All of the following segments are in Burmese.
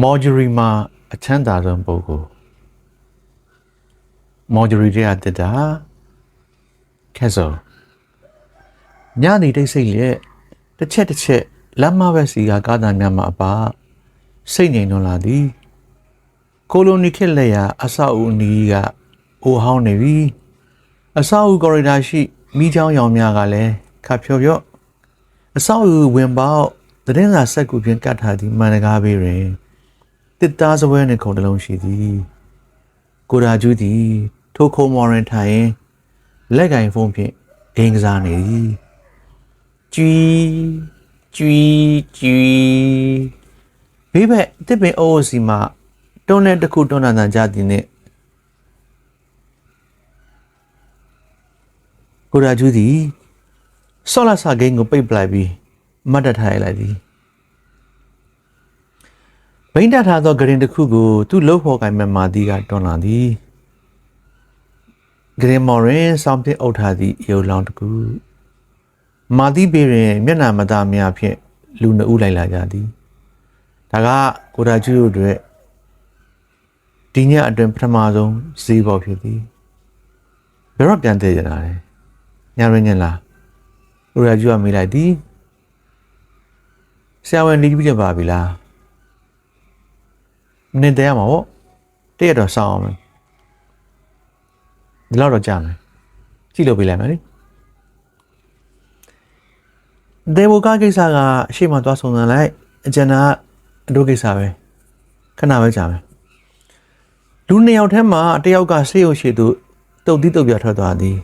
မော်ဂျူရီမှာအချမ်းသာဆုံးပုဂ္ဂိုလ်မော်ဂျူရီတဲ့တက်တာကဲဆိုညနေတိတ်ဆိတ်လက်တစ်ချက်တစ်ချက်လမ်းမဘက်စီကကားသားများမှာအပါစိတ်ငြိမ်လွန်လာသည်ကိုလိုနီခေတ်လက်ရာအဆောက်အဦအနီးကအိုဟောင်းနေပြီအဆောက်အဦကော်ရီဒါရှိမိချောင်းရောင်များကလည်းခပ်ဖြော့ဖြော့အဆောက်အဦဝင်ပေါက်သတင်းစာဆက်ကူဖြင့်ကတ်ထားသည့်မန္တကားဘေးတွင် တစ်သားစပွဲနှင့်ခုံတစ်လုံးရှိသည်ကိုရာကျူးသည်ထိုခုံမော်ရင်ထိုင်ရင်လက်ကင်ဖုန်းဖြင့်ဂိမ်းကစားနေသည်ကျွီကျွီကျွီဘေးဘက်တစ်ပင်အိုးစီမှာတွန်းတဲ့တစ်ခုတွန်းတာတန်ကြသည်နှင့်ကိုရာကျူးသည်ဆော့လာစာဂိမ်းကိုပိတ်ပလိုက်ပြီးမတ်တထားရလိုက်သည် ဘိန်းတထားသောဂရင်တစ်ခုကိုသူ့လှုပ်ဖော်ကိုင်မဲ့မာတီကတွန်းလာသည်ဂရင်မော်ရင်စောင်းပြအုပ်ထားသည့်ရုပ်လောင်းတစ်ခုမာတီပေရင်မျက်နှာမသားများဖြင့်လူနှုတ်လိုက်လာကြသည်ဒါကကိုရာကျူးတို့အတွက်ဒီညအတွင်ပထမဆုံးဈေးပေါ်ဖြစ်သည်ဘယ်တော့ပြန်တည်ကြတာလဲညရင်းညလားကိုရာကျူးကမေးလိုက်သည်ဆရာဝန်ဒီပြကြပါပြီလား မင်းတရားမှာဗောတည့်ရတော့စောင်းအောင်မယ်ဒီလောက်တော့ကြာမယ်ကြည့်လို့ပြလိုက်မယ်လေဒေဝကားကိစ္စကအရှိမသွားဆုံးစမ်းလိုက်အကျဉ်းကအတို့ကိစ္စပဲခဏပဲကြာမယ်လူနှစ်ယောက်ထဲမှာတယောက်ကဆေးရုံရှိသူတုတ်တိတုတ်ပြထွက်သွားသည်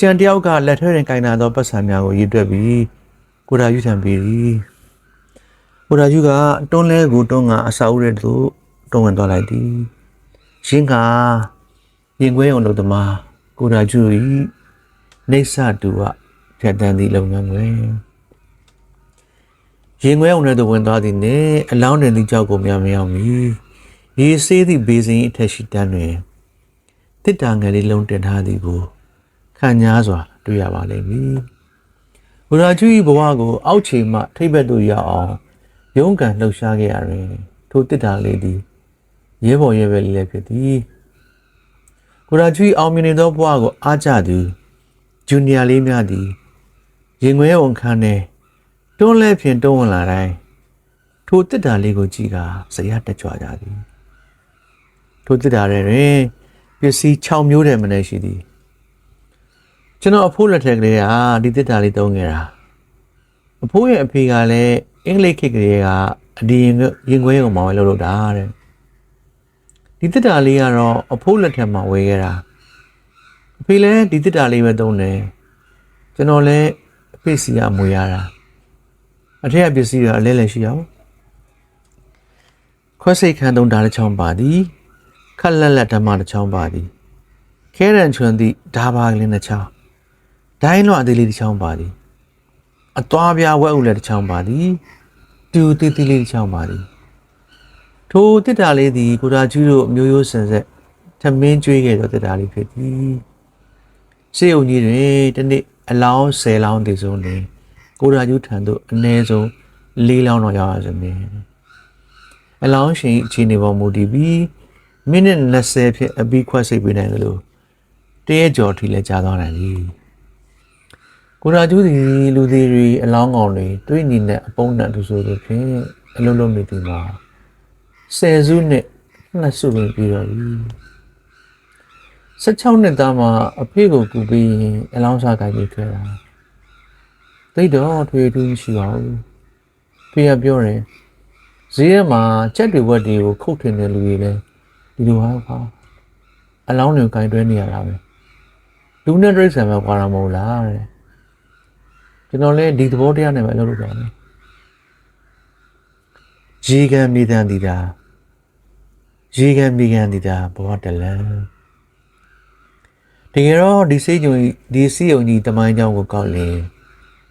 ကြံတယောက်ကလက်ထဲတွင်ကင်နာသောပတ်စံများကိုရည်တွက်ပြီးကိုရာယူထံပြီးသည်ကိုရာယူကတွန်းလဲကိုတွန်းကအစာဦးတဲ့သူ တွန်းဝင်သွားလိုက်သည်ရင်းကရင်ခွဲအောင်လုပ်သမားကိုရာယူ၏နေဆတူကဖြတ်တန်းသည့်လုပ်ငန်းတွင်ရင်ခွဲအောင်တဲ့သူဝင်သွားသည်နှင့်အလောင်းတင်သည့်ကြောက်ကိုများမရောက်မီရေဆေးသည့်ဘေးစင်အထက်ရှိတန်းတွင်တစ်တာငယ်လေးလုံးတင်ထားသည်ကိုခံညားစွာ တွေ့ရပါလိမ့်မည်။ဘုရားကျူ၏ဘဝကို အောက်ခြေမှ ထိပ်ဘက်သို့ရောက်အောင်ရုန်းကန်လှုပ်ရှားခဲ့ရတွင်ထိုတစ်တာလေးသည် ရဲဘော်ရဲဘက်လေးလည်းဖြစ်သည်။ဘုရားကျူ၏အောင်မြင်နေသောဘဝကိုအားကျသူဂျူနီယာလေးများသည်ရင်ခွဲဝန်ခန်းနှင့်တွန်းလဲဖြင့်တွန်းဝင်လာတိုင်းထိုတစ်တာလေးကိုကြည့်ကာဇရာတက်ကြွကြသည်။ထိုတစ်တာထဲတွင်ပစ္စည်း6မျိုးတည်းမနေရှိသည်ကျွန်တော်အဖိုးလက်ထက်ကလေးကဒီတစ်တာလေးသုံးခဲ့တာအဖိုးရဲ့အဖေကလည်းအင်္ဂလိပ်ခေတ်ကလေးကအဒီရင်ရင်ခွဲကိုမောင်းလို့လုပ်တာတဲ့ ဒီတစ်တာလေးကတော့အဖိုးလက်ထက်မှာဝယ်ခဲ့တာအဖေလည်းဒီတစ်တာလေးပဲသုံးတယ်ကျွန်တော်လည်းအဖေစီကမွေရတာအထက်ကပစ္စည်းကအလဲလဲရှိအောင်ခွဲစိတ်ခန်းသုံးဓာတ်တစ်ချောင်းပါသည်ခက်လက်လက်ဓမ္မတစ်ချောင်းပါသည်ခဲရန်ချွန်သည့်ဓာပါကလေးတစ်ချောင်းဒိုင်းလွှအသေးလေးတစ်ချောင်းပါသည်အသွားပြားဝက်ဥလည်းတစ်ချောင်းပါသည်တူတီတီလေးတစ်ချောင်းပါသည် ထိုတစ်တာလေးသည်ကိုရာကျူးတို့မျိုးရိုးစင်ဆက်ထမင်းကျွေးခဲ့သောတစ်တာလေးဖြစ်သည်စေုံကြီးတွင်တနေ့အလောင်း10လောင်းတည်ဆုံးတွင်ကိုရာကျူးထံသို့အနည်းဆုံး၄လောင်းတော့ရောက်ရစမည်အလောင်းရှင်အခြေအနေပေါ်မူတည်ပြီးမိနစ်20ဖြင့်အပြီးခွက်စိတ်ပေးနိုင်တယ်လို့တရဲကြော်ထိလဲကြားသွားတယ်လေကိုရာကျူးဒီလူသေးတွေအလောင်းကောင်တွေတွေ့ညီတဲ့အပုံနဲ့သူဆိုလို့ဖြင့်အလုံးလုံးနေပြီမှာ ဆယ်စုနှစ်နှစ်စုပင်ပြီးတော့ပြီ16နှစ်သားမှာအဖေကိုကူပြီးရင်အလောင်းစားကိုင်းပြီးခဲ့တာသိတော့ထွေထူးမရှိပါဘူးဖေကပြောတယ်ဈေးထဲမှာချက်တွေဝက်တွေကိုခုတ်ထင်တဲ့လူတွေလည်းဒီလိုဟာပါအလောင်းတွေကိုကင်တွဲနေရတာပဲလူနဲ့တိရစ္ဆာန်ပဲကွာတာမဟုတ်လားတဲ့ကျွန်တော်လည်းဒီသဘောတရားနဲ့ပဲလုပ်လို့ပါမယ်ရေကံမိတန်တီတာ ရေကံမိကံတီတာဘောတလန်တကယ်တော့ဒီစေးကြုံဒီစီယုံကြီးတမိုင်းကြောင်းကိုကောက်လင်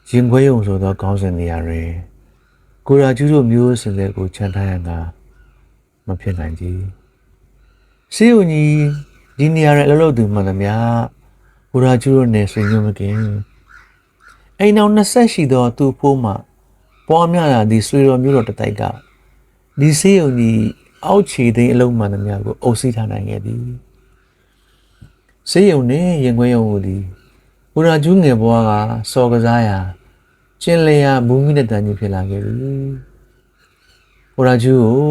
ရင်ခွဲယုံဆိုသောကောင်းစဉ်နေရာတွင်ကိုရာကျူးတို့မျိုးစင်တဲ့ကိုခြံထားရန်ကမဖြစ်နိုင်ကြစေးယုံကြီးဒီနေရာရဲ့အလုပ်လုပ်သူမှန်သမျှကိုရာကျူးတို့နဲ့ဆွေမျိုးမကင်အိမ်အောင်20ရှိသောသူ့ဖိုးမှပွားများလာသည့်ဆွေတော်မျိုးတော်တတိုက်ကဒီစေယုံကြီး အောက်ခြေသိမ်းအလုံးမှန်သမျှကိုအုပ်စီးထားနိုင်ခဲ့သည်စေယုံနဲ့ရင်ခွဲယုံကိုသည်ကိုရာကျူးငယ်ဘွားကစော်ကစားရာကျင်းလျာမူးမိတဲ့တန်ကြီးဖြစ်လာခဲ့ပြီကိုရာကျူးကို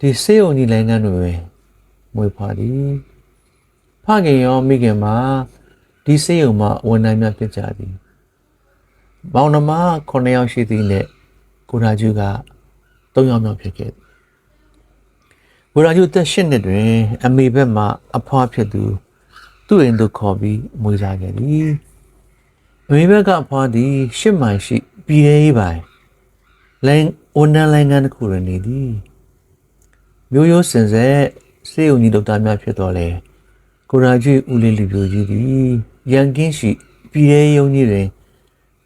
ဒီစေယုံကြီးနိုင်ငံတွေပဲမွေးဖွားသည်ဖခင်ရောမိခင်မှာဒီစေယုံမှာဝန်ထမ်းများဖြစ်ကြသည်မောင်နှမ9ယောက်ရှိသည်နဲ့ကိုရာကျူးက3ယောက်မြောက်ဖြစ်ခဲ့သည် ကိုရာကျူးသက်8နှစ်တွင် အမေဘက်မှအဖွားဖြစ်သူ သူ့အိမ်သို့ခေါ်ပြီးမွေးစားခဲ့သည်အမေဘက်ကအဖွားသည်ရှစ်မိုင်ရှိပြည်ရေးပိုင်လိုင်းဝန်ထမ်းလိုင်းကန်းတစ်ခုတွင်နေသည်မျိုးရိုးစင်ဆက်စေယုံကြီးတို့သားများဖြစ်တော်လဲကိုရာကျူးဦးလေးလူပြိုကြီးသည်ရန်ကင်းရှိပြည်ရေးယုံကြီးတွင်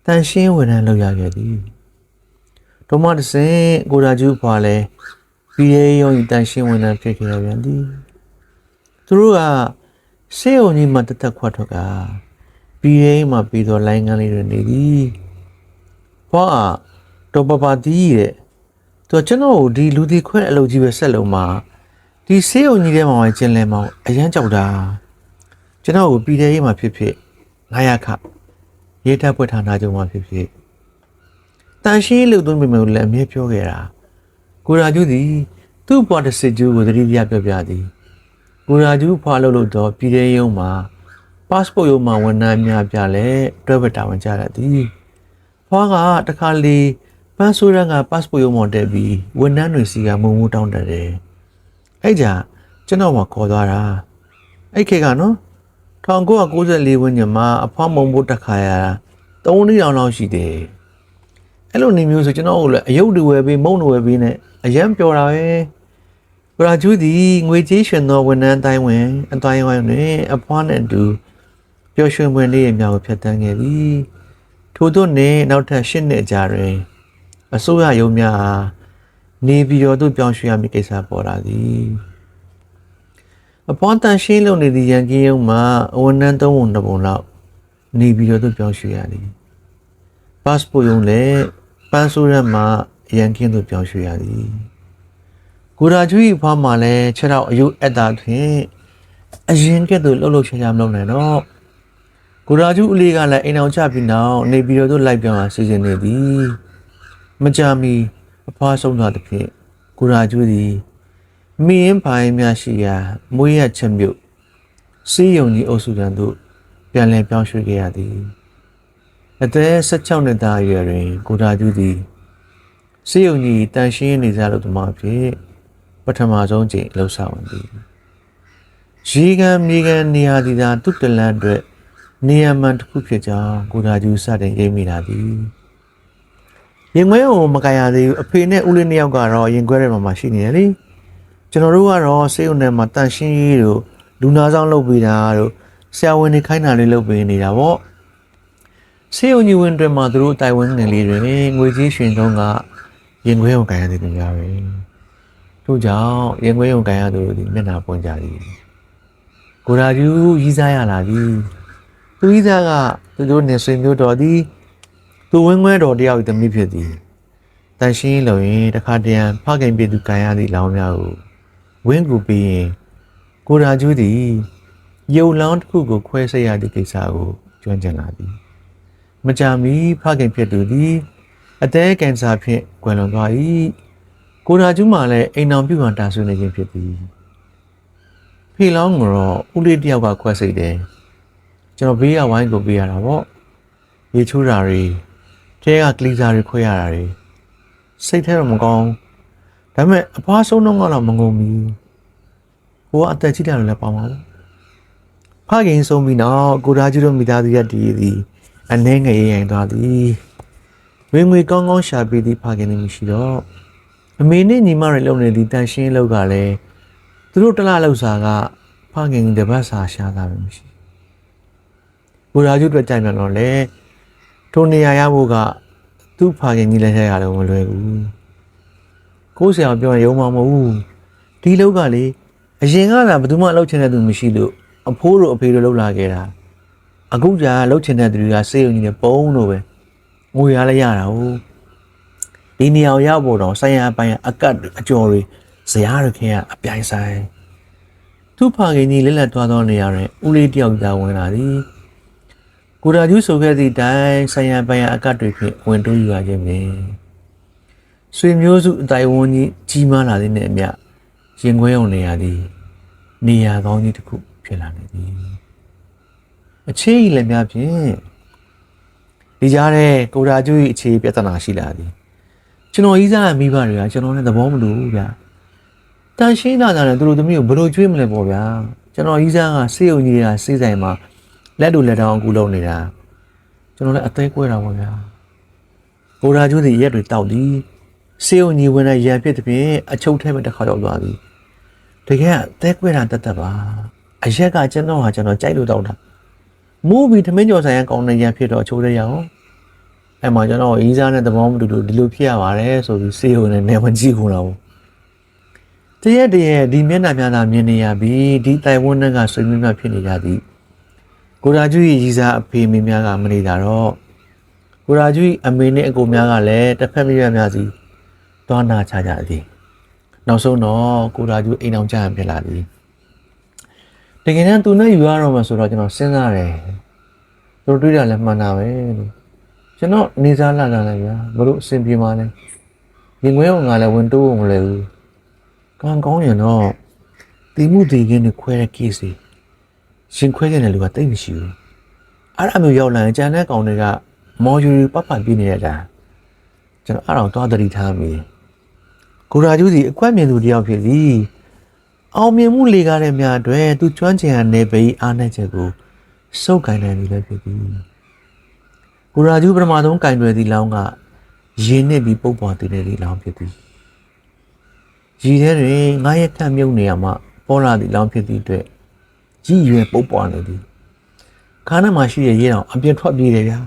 တန်ရှင်းဝန်ထမ်းလုပ်ရခဲ့သည်ဒိုမတဆင်ကိုရာကျူးဖွာလဲ ပြည်ရေးယုံကြီးတန်ရှင်းဝန်ထမ်းဖြစ်ခဲ့ရပြန်သည်သူတို့ကစေယုံကြီးမှတသက်ခွတ်ထွက်ကပြည်ရေးမှပြီးတော့လိုင်းကန်းလေးတွေနေသည်ဘွာတော့ပပတီးရဲ့သူကကျွန်တော်ကိုဒီလူဒီခွဲအလုပ်ကြီးပဲဆက်လုံးမှာဒီစေယုံကြီးထဲမှာဝင်ကျင်လဲမောင်အရန်ကြောက်တာကျွန်တော်ကိုပြည်ရေးမှဖြစ်ဖြစ်900ခရေးတပ်ဖွဲ့ဌာနချုပ်မှာဖြစ်ဖြစ်တန်ရှင်းလို့သွင်းပေမဲ့လည်းအမြဲပြောခဲ့တာ ကိုရာကျူးသည် သူ့ဘွားတစ်စစ်ကျူးကိုသတိရပြောပြသည်ကိုရာကျူးဖွာလို့လို့တော့ပြည်ရေးရုံးမှာ passport ရုံးမှာဝန်ထမ်းများပြလဲတွဲဘက်တာဝန်ကြရသည်ဖွားကတခါလေပန်းဆိုးရန်က passport ရုံးမှာတက်ပြီးဝန်ထမ်းတွေစီကမုံမှုတောင်းတတယ်အဲ့ကြကျွန်တော်မှခေါ်သွားတာအဲ့ခေတ်ကနော်1994ဝန်းကျင်မှာအဖွားမုံဖို့တက်ခါရတာ3နှစ်တောင်လောက်ရှိတယ် အဲ့လိုနေမျိုးဆိုကျွန်တော်တို့လည်းအယုတ်တွေဝယ်ပြီးမုံတွေဝယ်ပြီးနဲ့အရန်ပျော်တာပဲပရာကျူးသည်ငွေကြေးရှင်သောဝန်ထမ်းတိုင်းဝင်အတိုင်းဝိုင်းတွင်အဖွားနှင့်အတူပျော်ရွှင်ပွင့်လေးရဲ့မြောက်ကိုဖျက်ဆီးခဲ့သည်ထို့သောနှင့်နောက်ထပ်၈နှစ်ကြာတွင်အစိုးရရုံးများအားနေပြည်တော်သို့ပြောင်းရွှေ့ရမည့်ကိစ္စပေါ်လာသည်အဖွားတန်ရှင်းလုံနေသည့်ရန်ကင်းရုံးမှာအဝန်ထမ်းသုံးပုံတစ်ပုံလောက်နေပြည်တော်သို့ပြောင်းရွှေ့ရသည် passport ရုံးလည်း ပန်းဆိုးရက်မှာရန်ကင်းသို့ပြောင်းရွှေ့ရသည်ကိုရာကျူ၏ဖွားမှာလည်းခြေထောက်အယုအက်တာတွင်အရင်ကဲ့သို့လှုပ်လှုပ်ရှားရှားမလုပ်နိုင်တော့ကိုရာကျူအလေးကလည်းအိမ်အောင်ချပြီးနောက်နေပြည်တော်သို့လိုက်ပြောင်းလာစီစဉ်နေသည်မကြမီအဖွားဆုံးသွားသဖြင့်ကိုရာကျူသည်မင်းရင်ပိုင်းများရှိရာမွေးရချက်မြုပ်စီးယုံကြီးအုပ်စုတန်းသို့ပြန်လည်ပြောင်းရွှေ့ခဲ့ရသည် အသက်16နှစ်သားအရွယ်တွင် ကိုရာကျူသည်စီးယုံကြီးတန်ရှင်းနေကြလို့တမဖြစ်ပထမဆုံးကြိမ်လှုပ်ဆောင်သည်ရေကန်မြေကန်နေရာဒီသာသူတလန်အတွက်နေရာမှန်တစ်ခုဖြစ်ကြောင်းကိုရာကျူစတင်ရိပ်မိလာသည်ရင်ခွဲကိုမကင်ရသေးဘူးအဖေနဲ့ဦးလေးနှစ်ယောက်ကတော့ရင်ခွဲထဲမှာရှိနေတယ်လေကျွန်တော်တို့ကတော့စေုံထဲမှာတန်ရှင်းရေးတို့လူနာဆောင်လုပ်ပေးတာတို့ဆရာဝန်တွေခိုင်းတာလေးလုပ်ပေးနေတာပေါ့ စေုံကြီးဝင်တွေမှာသူတို့တိုင်ဝမ်ငယ်လေးတွေငွေကြီးရွှင်တုံးကရင်ခွဲကိုကင်ရသေးတယ်များပဲထို့ကြောင့်ရင်ခွဲရုံကန်ရသူတို့ဒီမျက်နှာပွင့်ကြသည်ကိုရာကျူးရီးစားရလာသည်သူရီးစားကသူတို့နေဆွေမျိုးတော်သည်သူဝင်းခွဲတော်တယောက်သမီးဖြစ်သည်တန်ရှင်းလုံရင်တခါတရံဖခင်ပြည်သူကန်ရသည့်လောင်းများကိုဝင်းကူပြီးရင်ကိုရာကျူးသည်ယုံလောင်းတစ်ခုကိုခွဲဆက်ရသည့်ကိစ္စကိုကျွမ်းကျင်လာသည် မကြမီဖခင်ဖြစ်သူသည်အသေးကင်ဆာဖြင့်ကွယ်လွန်သွား၏ကိုရာကျူးမှလည်းအိမ်အောင်ပြုမှတာဆွေးနေခြင်းဖြစ်သည်ဖေလောင်းကတော့ဦးလေးတယောက်ကခွက်စိတ်တယ်ကျွန်တော်ဘေးကဝိုင်းကိုပေးရတာပေါ့ရေချိုးတာတွေတဲကကလီစာတွေခွဲရတာတွေစိတ်ထဲတော့မကောင်းဒါပေမဲ့အဖွားဆုံးတော့ကတော့မငုံဘူးဟိုကအသက်ကြီးတယ်လည်းပါမှာပေါ့ဖခင်ဆုံးပြီးနောက်ကိုရာကျူးတို့မိသားစုရတည်သည် အနှဲငယ်ရင်သွားသည်ငွေငွေကောင်းကောင်းရှာပြီးသည့်ဖခင်လည်းမရှိတော့အမေနဲ့ညီမတွေလုံနေသည့်တန်ရှင်းလောက်ကလည်းသူတို့တလားလောက်စာကဖခင်တပတ်စာရှားတာပဲမရှိဘူရာကျုအတွက်ကြိုက်မြန်တော့လေထိုနေရာရဖို့ကသူ့ဖခင်ကြီးလက်ထက်ရတယ်မလွယ်ဘူးကိုယ်ဆရာပြောရင်ယုံမှာမဟုတ်ဘူးဒီလောက်ကလေအရင်ကသာဘယ်သူမှလှုပ်ချင်တဲ့သူမရှိလို့အဖိုးတို့အဖေတို့လှုပ်လာခဲ့တာ အခုကြာလှုပ်ချင်တဲ့သူတွေကစေးုံကြီးနဲ့ပုံးလို့ပဲငွေရလဲရတာဟုတ်ဒီနေရာကိုရောက်ဖို့တော့ဆိုင်ရအပိုင်းအကတ်တွေအကျော်တွေဇရာတွေခင်ကအပြိုင်ဆိုင်သူ့ဖခင်ကြီးလက်လက်သွားသောနေရာတွင်ဦးလေးတယောက်သာဝင်လာသည်ကိုရာကျူးဆိုခဲ့သည့်တိုင်ဆိုင်ရအပိုင်းအကတ်တွေဖြင့်ဝင်တိုးယူရခြင်းပင်ဆွေမျိုးစုအတိုင်းဝန်းကြီးကြီးမားလာသည်နှင့်အမျှရင်ခွဲုံနေရသည် နေရာကောင်းကြီးတစ်ခုဖြစ်လာနေသည် အချေးကြီးလည်းများဖြင့်ဒီကြားတဲ့ကိုရာကျူး၏အခြေပြဿနာရှိလာသည်ကျွန်တော်ကြီးစားမိဘတွေကကျွန်တော်နဲ့သဘောမတူဘူးဗျာတန်ရှင်းလာတာနဲ့သူတို့သမီးကိုဘယ်လိုကြွေးမလဲပေါ့ဗျာကျွန်တော်ကြီးစားကစေးုံကြီးကစေးဆိုင်မှာလက်တူလက်တောင်အကူလုံးနေတာကျွန်တော်လည်းအသေးကွဲတာပေါ့ဗျာကိုရာကျူးသည်ရက်တွေတောက်သည်စေးုံကြီးဝင်တဲ့ရံဖြစ်တဲ့ဖြင့်အချုပ်ထဲမှာတစ်ခါတော့သွားသည်တကယ်အသေးကွဲတာတက်တက်ပါအရက်ကကျွန်တော်ဟာကျွန်တော်ကြိုက်လို့တောက်တာ မိုးပြီးထမင်းကြော်ဆိုင်ရကောင်းတဲ့ရံဖြစ်တော့ချိုးရရအောင်အဲ့မှာကျွန်တော်အီးစားနဲ့သဘောမတူလို့ဒီလိုဖြစ်ရပါတယ်ဆိုပြီးစေးုံနဲ့နေမကြည့်ခုံလာဘူးတရက်တရက်ဒီမျက်နှာများသာမြင်နေရပြီဒီတိုင်ဝန်းနဲ့ကဆွေမျိုးများဖြစ်နေကြသည်ကိုရာကျူရဲ့ရီစားအဖေမေများကမနေတာတော့ကိုရာကျူအမေနဲ့အကိုများကလည်းတစ်ဖက်မိရများစီသွားနာချကြသည်နောက်ဆုံးတော့ကိုရာကျူအိမ်အောင်ကြံဖြစ်လာသည် တကယ်တမ်းသူနဲ့ယူရတော့မှဆိုတော့ကျွန်တော်စဉ်းစားတယ်သူတို့တွေ့တာလည်းမှန်တာပဲလို့ကျွန်တော်နေစားလာလာလိုက်ဗျာဘလို့အဆင်ပြေမှလဲရင်ခွဲအောင်ငါလည်းဝင်တိုးအောင်မလဲဘူးကံကောင်းရင်တော့တီမှုတီခင်းနဲ့ခွဲတဲ့ case တွေရှင်ခွဲတဲ့လူကတိတ်မရှိဘူးအဲ့အမျိုးရောက်လာရင်ကြံတဲ့ကောင်တွေကမော်ယူပပပြနေရတာကျွန်တော်အဲ့တော့သွားတတိထားမိကိုရာကျူးစီအကွက်မြင်သူတယောက်ဖြစ်သည် အောင်မြင်မှုလေကားတဲ့များအတွက်သူကျွမ်းကျင်ရတဲ့ဘေးအားနဲ့ချက်ကိုစုပ်ကိုင်နိုင်ပြီလည်းဖြစ်သည်ကိုရာကျူးပထမဆုံးကင်တွယ်သည့်လောင်းကရင်းနှစ်ပြီးပုတ်ပွားတည်တဲ့သည့်လောင်းဖြစ်သည်ရည်ထဲတွင်ငါးရက်ခန့်မြုပ်နေရမှပေါ်လာသည့်လောင်းဖြစ်သည့်အတွက်ကြည်ရွယ်ပုတ်ပွားနေသည်ခါးနှမှာရှိတဲ့ရေတောင်အပြင်းထွက်ပြေးတယ်ဗျာ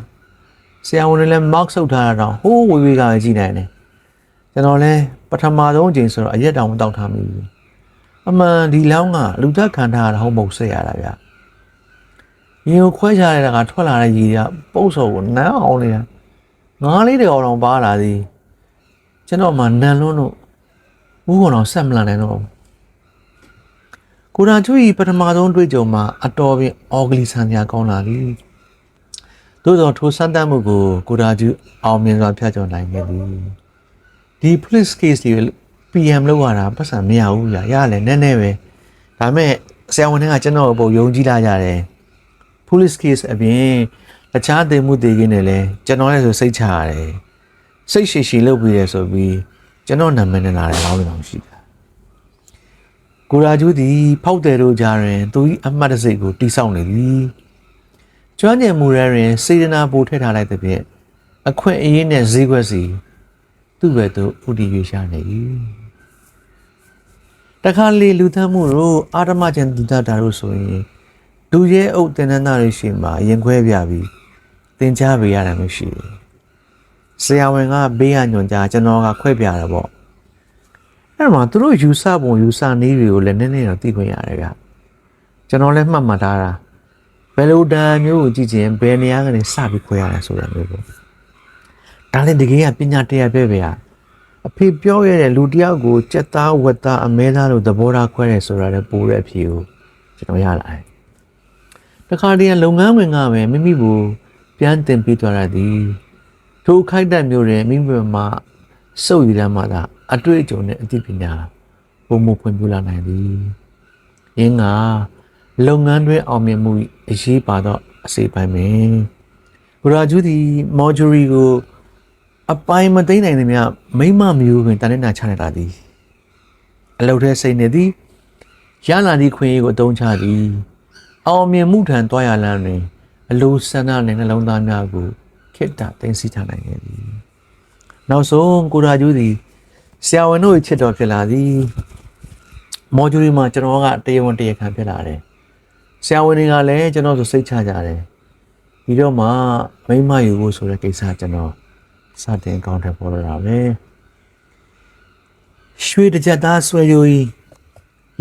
ဆရာဝန်တွေလည်း mark ဆုပ်ထားတာတော့ဟိုးဝေးဝေးကပဲကြည်နိုင်တယ်ကျွန်တော်လည်းပထမဆုံးအချိန်ဆိုတော့အရက်တောင်မတောက်ထားမိဘူး အမှန်ဒီလောင်းကလူသက်ခံထားရတာဟုတ်မဟုတ်ဆက်ရတာဗျာရေကိုခွဲချရတဲ့ကထွက်လာတဲ့ရေကပုတ်စော်ကိုနန်းအောင်နေတာငားလေးတွေအောင်တော့ပါလာသည်ကျွန်တော်မှနန်လွန်းလို့ဘူးကောင်တော့ဆက်မလာနိုင်တော့ကိုရာကျွေးပထမဆုံးတွေ့ကြုံမှာအတော်ပင်အော်ဂလီဆန်ညာကောင်းလာပြီသို့သောထိုစမ်းသပ်မှုကိုကိုရာကျွအောင်မြင်စွာဖျက်ချော်နိုင်ခဲ့သည်ဒီ police case တွေ PM လောက်ရတာပတ်စံမရဘူးလားရလဲနည်းနည်းပဲဒါပေမဲ့ဆရာဝန်တွေကကျွန်တော်အပေါ်ယုံကြည်လာကြတယ် police case အပြင်တခြားတင်မှုတွေခင်းနေလဲကျွန်တော်လည်းဆိုစိတ်ချရတယ်စိတ်ရှည်ရှည်လုပ်ပြီးရဆိုပြီးကျွန်တော်နာမည်နဲ့လာတယ်လောင်းလောင်းရှိတာကိုရာကျူးသည်ဖောက်တယ်တို့ကြားတွင်သူ၏အမှတ်တစိတ်ကိုတိဆောက်နေသည်ကျွမ်းကျင်မှုရဲတွင် စေတနာပိုထည့်ထားလိုက်တဲ့ဖြင့်အခွင့်အရေးနှင့်ဈေးကွက်စီသူ့ဘက်သို့ဥတီရွေရှာနေ၏ တခါလေလူသမ်းမှုတို့အာဓမကျန်သူတတာတို့ဆိုရင်ဒူရဲအုပ်တင်နန်းသားတွေရှိမှရင်ခွဲပြပြီးတင်ချပေးရတယ်မရှိဘူးဆရာဝန်ကဘေးကညွန်ကြားကျွန်တော်ကခွဲပြတယ်ပေါ့အဲ့မှာသူတို့ယူဆပုံယူဆနည်းတွေကိုလည်းနည်းနည်းတော့သိခွင့်ရတယ်ဗျကျွန်တော်လည်းမှတ်မှတ်ထားတာဘယ်လိုတန်မျိုးကိုကြည့်ချင်းဘယ်နေရာကနေစပြီးခွဲရတယ်ဆိုတာမျိုးပေါ့ဒါလည်းတကယ်ကပညာတရားပဲဗျာ အဖေပြောရတဲ့လူတယောက်ကိုစက်သားဝက်သားအမဲသားလို့သဘောထားခွဲတယ်ဆိုတာလည်းပိုးတဲ့အဖြစ်ကိုကျွန်တော်ရလာတယ်တခါတည်းကလုပ်ငန်းဝင်ကပဲမိမိကိုပြန်တင်ပေးသွားရသည်ထိုခိုက်တက်မျိုးတွေမိမိမှာစုပ်ယူရမှသာအတွေ့အကြုံနဲ့အသိပညာပုံမဖွင့်ပြလာနိုင်သည်ရင်းကလုပ်ငန်းတွင်အောင်မြင်မှုအရေးပါသောအစိပ်ပိုင်းပင်ဘရာဂျူသည်မော်ဂျူရီကို အပိုင်းမသိနိုင်သမျှမိမမျိုးပင်တန်နေတာချနေတာသည်အလုတ်ထဲစိတ်နေသည်ရလာသည့်ခွင့်ရေးကိုအသုံးချသည်အောင်မြင်မှုထံတွားရလမ်းတွင်အလိုဆန္ဒနဲ့နှလုံးသားများကိုခိတ္တသိသိချနိုင်ခဲ့သည်နောက်ဆုံးကိုရာကျူးသည်ဆရာဝန်တို့ချစ်တော်ဖြစ်လာသည်မော်ဂျူရီမှာကျွန်တော်ကတရားဝင်တရားခံဖြစ်လာတယ်ဆရာဝန်တွေကလည်းကျွန်တော်ဆိုစိတ်ချကြတယ်ပြီးတော့မှမိမယူဖို့ဆိုတဲ့ကိစ္စကျွန်တော် စတင်ကောင်းတယ်ပေါ်လာတာပဲရွှေတကြက်သားဆွဲရိုးကြီး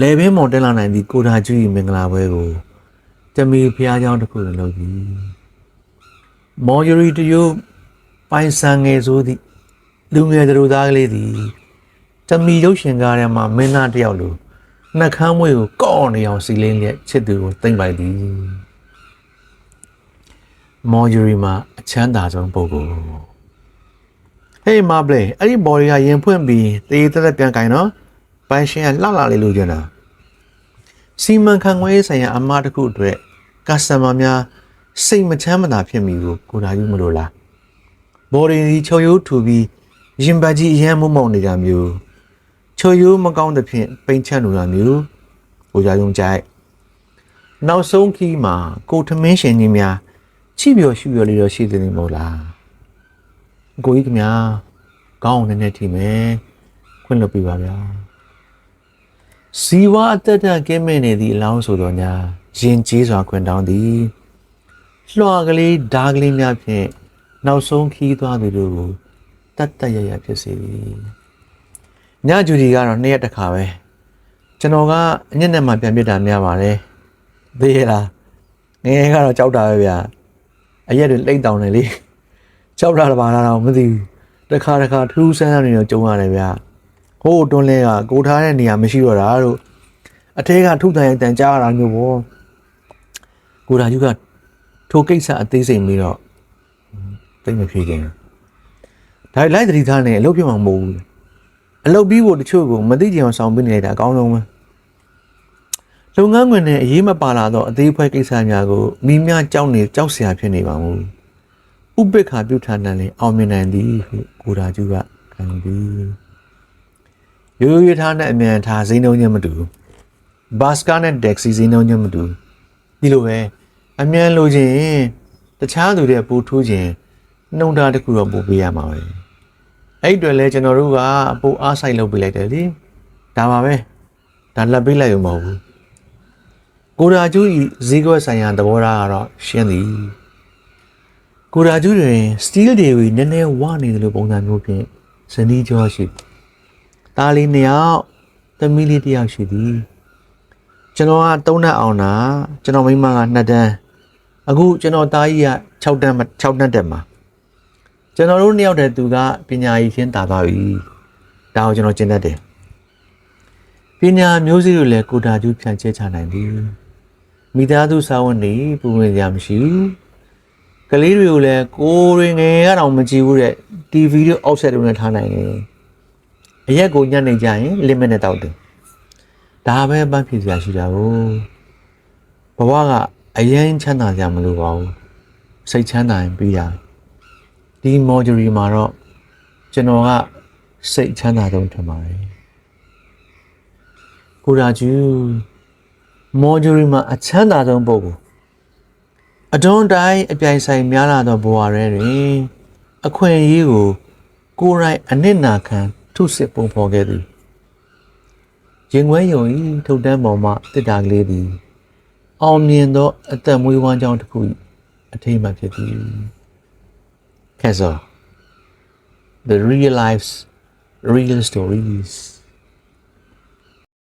လေဘင်းမော်တက်လာနိုင်သည့်ကိုရာကျူးကြီးမင်္ဂလာပွဲကိုတမီဖျားเจ้าတစ်ခုလည်းလုပ်ပြီးမော်ဂျူရီတယိုပိုင်ဆန်ငယ်ဆိုသည့် လူငယ်သူသားကလေးသည်တမီရုပ်ရှင်ကားထဲမှာမင်းသားတစ်ယောက်လိုနှက်ခမ်းမွေးကိုကော့နေအောင်စီလင်းလျက်ချစ်သူကိုသိမ့်ပိုက်သည်မော်ဂျူရီမှာအချမ်းသာဆုံးပုဂ္ဂိုလ် ဟေးမဘလေအဲ့ဒီဘော်ရီကရင်ဖွင့်ပြီးတေးတက်တက်ပြန်ကင်နော်ပန်းရှင်ကလှလှလေးလိုချင်တာစီမံခန့်ခွဲရေးဆိုင်ရာအမှားတစ်ခုအတွက်ကစတမာများစိတ်မချမ်းမသာဖြစ်မိကိုကိုနာယူမလို့လားဘော်ရီဒီချုပ်ရိုးထူပြီးရင်ပတ်ကြီးအရန်မုံမောင်နေကြမျိုးချုပ်ရိုးမကောင်းတဲ့ဖြင့်ပိန်ချမ်းနေတာမျိုးကိုကြယုံကြိုက်နောက်ဆုံးခီးမှာကိုထမင်းရှင်ကြီးများချိပျော်ရှုပျော်လေးတော့ရှိသေးတယ်မဟုတ်လား အကိုကြီးခင်ဗျာကောင်းအောင်နည်းနည်းထိမယ်ခွင့်လွှတ်ပေးပါဗျာဇီဝအတ္တတကဲမဲ့နေသည့်အလောင်းဆိုတော်ညာရင်ကျေးစွာခွင့်တောင်းသည်လွှာကလေးဓာကလေးများဖြင့်နောက်ဆုံးခီးသွားသူတို့ကိုတတ်တတ်ရရဖြစ်စေသည်ညဂျူဒီကတော့နှစ်ရက်တစ်ခါပဲကျွန်တော်ကအညက်နဲ့မှပြန်ပြစ်တာများပါတယ်သိရလားငယ်ငယ်ကတော့ကြောက်တာပဲဗျာအရက်တွေလိမ့်တောင်တယ်လေ ကြောက်တာပါလားတော့မသိဘူးတခါတခါထူးဆန်းဆန်းတွေတော့ကြုံရတယ်ဗျဟိုးတွန်းလဲကကိုထားတဲ့နေရာမရှိတော့တာတို့အထဲကထုတန်ရတန်ကြားရတာမျိုးပေါ့ကိုရာယူကထိုကိစ္စအသေးစိတ်ပြီးတော့တိတ်မဖြေခင်ဒါလိုက်တတိသားနဲ့အလုပ်ပြမှာမဟုတ်ဘူးအလုပ်ပြီးဖို့တချို့ကိုမသိကြအောင်ဆောင်ပေးနေလိုက်တာအကောင်းဆုံးပဲလုပ်ငန်းခွင်နဲ့အရေးမပါလာတော့အသေးဖွဲကိစ္စများကိုမိများကြောက်နေကြောက်စရာဖြစ်နေပါဘူး ဥပိ္ပခာပြုထာဏံလည်းအောင်မြင်နိုင်သည်ဟုကိုရာကျူကခံပြီးရိုးရိုးထားနဲ့အမြန်ထားဈေးနှုန်းချင်းမတူဘတ်စကာနဲ့တက္ကစီဈေးနှုန်းချင်းမတူဒီလိုပဲအမြန်လိုချင်တခြားသူတွေပို့ထိုးခြင်းနှုံထားတစ်ခုတော့ပို့ပေးရမှာပဲအဲ့အတွက်လဲကျွန်တော်တို့ကအပို့အားဆိုင်လုပ်ပေးလိုက်တယ်လေဒါပါပဲဒါလက်ပေးလိုက်ရုံမဟုတ်ဘူးကိုရာကျူးဤဈေးကွက်ဆိုင်ရာသဘောထားကတော့ရှင်းသည် ကိုရာကျူးတွင်စတီးလ်တွေနည်းနည်းဝနေတယ်လို့ပုံစံမျိုးဖြင့်ဇနီးကျော်ရှိတားလေးနှစ်ယောက်သမီးလေးတစ်ယောက်ရှိသည်ကျွန်တော်က၃နှစ်အောင်တာကျွန်တော်မိန်းမက2တန်းအခုကျွန်တော်သားကြီးက6တန်း6တန်းတက်မှာကျွန်တော်တို့နှစ်ယောက်တည်းသူကပညာရည်ရှင်းတာသွားပြီဒါကိုကျွန်တော်ကျင့်တတ်တယ်ပညာမျိုးစေ့တွေလည်းကိုတာကျူးဖြန့်ကျဲချနိုင်သည်မိသားစုစာဝန်နေပူဝင်ကြမရှိဘူး ကလေးတွေကိုလည်းကိုယ်တွေငယ်ကတော့မကြည့်ဘူးတဲ့ TV တို့ offset တို့နဲ့ထားနိုင်တယ်အရက်ကိုညံ့နေကြရင် limit နဲ့တောက်တယ်ဒါပဲပန်းဖြစ်စရာရှိတာကိုဘဝကအရင်ချမ်းသာကြမလို့ပါဘူးစိတ်ချမ်းသာရင်ပြီးတာဒီ module မှာတော့ကျွန်တော်ကစိတ်ချမ်းသာဆုံးထင်ပါတယ်ကိုရာကျူ module မှာအချမ်းသာဆုံးပုံကို အတွန်းတိုင်းအပြိုင်ဆိုင်များလာသောဘဝရဲတွင်အခွင့်အရေးကိုကိုယ်တိုင်အနစ်နာခံထုစစ်ပုံဖော်ခဲ့သည်ရင်ခွဲယုံဤထုတ်တန်းပေါ်မှတစ်တာကလေးသည် အောင်မြင်သော အသက်မွေးဝမ်းကြောင်းတစ်ခုအထိမ်းအမှတ်ဖြစ်သည်ကဲဆို the real lives real stories